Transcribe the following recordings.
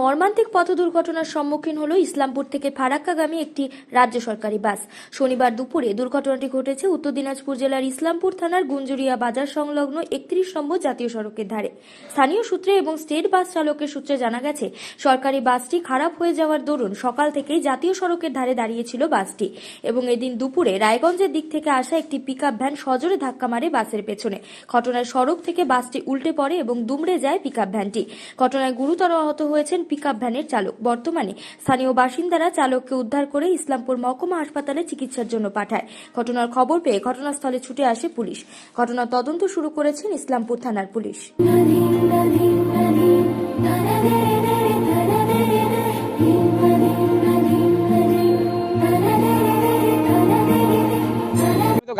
মর্মান্তিক পথ দুর্ঘটনার সম্মুখীন হল ইসলামপুর থেকে ফারাক্কাগামী একটি রাজ্য সরকারি বাস। শনিবার দুপুরে দুর্ঘটনাটি ঘটেছে উত্তর দিনাজপুর জেলার ইসলামপুর থানার গুঞ্জুরিয়া বাজার সংলগ্ন একত্রিশ নম্বর জাতীয় সড়কের ধারে। স্থানীয় সূত্রে এবং স্টেট বাস চালকের সূত্রে জানা গেছে, সরকারি বাসটি খারাপ হয়ে যাওয়ার দরুন সকাল থেকেই জাতীয় সড়কের ধারে দাঁড়িয়েছিল বাসটি এবং এদিন দুপুরে রায়গঞ্জের দিক থেকে আসা একটি পিকআপ ভ্যান সজোরে ধাক্কা মারে বাসের পেছনে। ঘটনায় সড়ক থেকে বাসটি উল্টে পড়ে এবং দুমড়ে যায় পিকআপ ভ্যানটি। ঘটনায় গুরুতর আহত হয়েছেন পিকআপ ভ্যানের চালক। বর্তমানে স্থানীয় বাসিন্দারা চালককে উদ্ধার করে ইসলামপুর মহকুমা হাসপাতালে চিকিৎসার জন্য পাঠায়। ঘটনার খবর পেয়ে ঘটনাস্থলে ছুটে আসে পুলিশ। ঘটনার তদন্ত শুরু করেছেন ইসলামপুর থানার পুলিশ।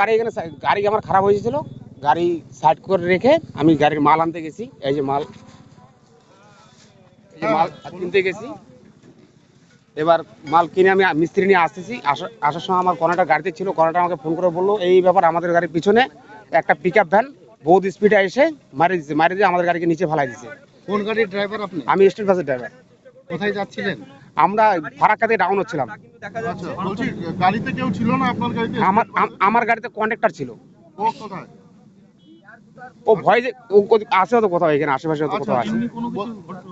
গাড়ি এখানে গাড়ি আমার খারাপ হয়েছিল। গাড়ি সাইড করে রেখে আমি গাড়ির মাল আনতে গেছি। এই যে মাল এই যে মাল কিনতে গেছি। এবার মাল কিনে আমি মিস্ত্রি নিয়ে আসতেছি। আসার সময় আমার কর্নাটা গাড়িতে ছিল কর্নাটা আমাকে ফোন করে বলল এই ব্যাপার আমাদের গাড়ির পিছনে একটা পিক আপ ভ্যান বহুত স্পিডে এসে মারি দিচ্ছে মারি দিয়ে আমাদের গাড়িকে নিচে ফেলাই দিচ্ছে কোন গাড়ির ড্রাইভার আপনি? আমি স্টেট বাসের ড্রাইভার কোথায় যাচ্ছিলেন? আমরা ফারাক্কাতে ডাউন হচ্ছিলাম। আচ্ছা গাড়িতে কেউ ছিল না আপনার গাড়িতে? আমার আমার গাড়িতে কন্ডাক্টর ছিল। ও কোথায়? ও ভয় যে ও কোথাও- আছে তো কোথাও এখানে আশেপাশে তো আচ্ছা কোথাও আছে কিছু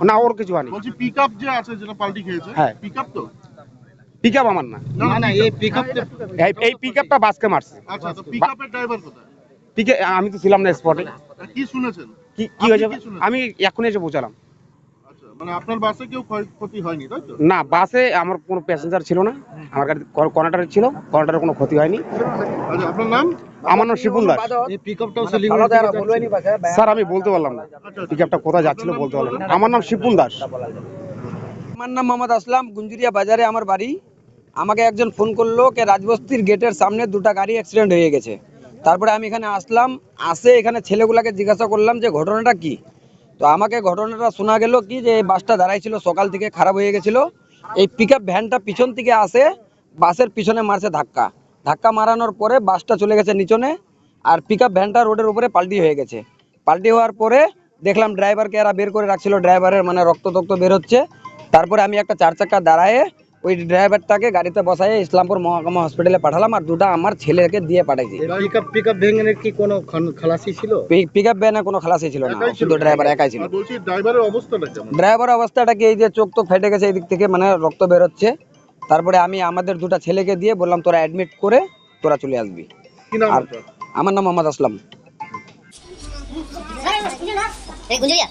না ওর কিছু হয়নি। বলছি পিকআপ যে আছে যেটা পাল্টি খেয়েছে হ্যাঁ। পিকআপ তো? পিক আপ আমার না। না না এই পিকআপ এই এই পিক আপটা বাসকে মারছে। আচ্ছা তো পিকআপের ড্রাইভার কোথায়? পিকে আমি তো ছিলাম না স্পটে কি শুনেছেন? কি কি হয়েছে? আমি এখন এসে পৌঁছালাম। আচ্ছা মানে আপনার বাসে কেউ ক্ষয়ক্ষতি হয়নি তাই তো? না বাসে আমার কোনো প্যাসেঞ্জার ছিল না। আমার গাড়ি কর্নাটারে ছিল কর্নাটারে কোনো ক্ষতি হয়নি। আচ্ছা আপনার নাম? আমার নাম শিপুন দাস। এই পিকআপটাও শিলিগুড়ি স্যার আমি বলতে পারলাম না। পিক আপটা কোথায় যাচ্ছিল বলতে পারলাম না। আমার নাম শিপুন দাস। আমার নাম মোহাম্মদ আসলাম গুঞ্জুরিয়া বাজারে আমার বাড়ি। আমাকে একজন ফোন করল কে রাজবস্তির গেটের সামনে দুটা গাড়ি অ্যাক্সিডেন্ট হয়ে গেছে। তারপরে আমি এখানে আসলাম আসে এখানে ছেলেগুলাকে জিজ্ঞাসা করলাম যে ঘটনাটা কি? তো আমাকে ঘটনাটা শোনা গেল কি যে বাসটা দাঁড়াই ছিল সকাল থেকে খারাপ হয়ে গেছিল। এই পিক ভ্যানটা পিছন থেকে আসে, বাসের পিছনে মারছে ধাক্কা। ধাক্কা মারানোর পরে বাসটা চলে গেছে নিচনে আর পিক ভ্যানটা রোডের উপরে পাল্টি হয়ে গেছে। পাল্টি হওয়ার পরে দেখলাম ড্রাইভারকে এরা বের করে রাখছিল। ড্রাইভারের মানে রক্ত টক্ত বের হচ্ছে। তারপরে আমি একটা চার চাকা দাঁড়ায় ওই ড্রাইভারটাকে গাড়িতে বসাই ইসলামপুর মহকুমা হসপিটালে পাঠালাম আর দুটা আমার ছেলেকে দিয়ে পাঠাইছি পিকআপ পিকআপ ভেঙে কি কোনো খালাসি ছিল পিক আপ ভ্যানে কোনো খালাসি ছিল না শুধু ড্রাইভার একাই ছিল বলছি ড্রাইভারের অবস্থাটা কেমন ড্রাইভার অবস্থাটা কি এই যে চোখ তো ফেটে গেছে এদিক থেকে মানে রক্ত বেরোচ্ছে তারপরে আমি আমাদের দুটা ছেলেকে দিয়ে বললাম তোরা অ্যাডমিট করে তোরা চলে আসবি কি নাম আর- আমার নাম মোহাম্মদ আসলাম এই হ্যাঁ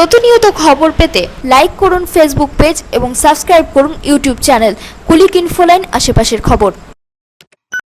প্রতিনিয়ত খবর পেতে লাইক করুন ফেসবুক পেজ এবং সাবস্ক্রাইব করুন ইউটিউব চ্যানেল কুলিক ইনফোলাইন আশেপাশের খবর।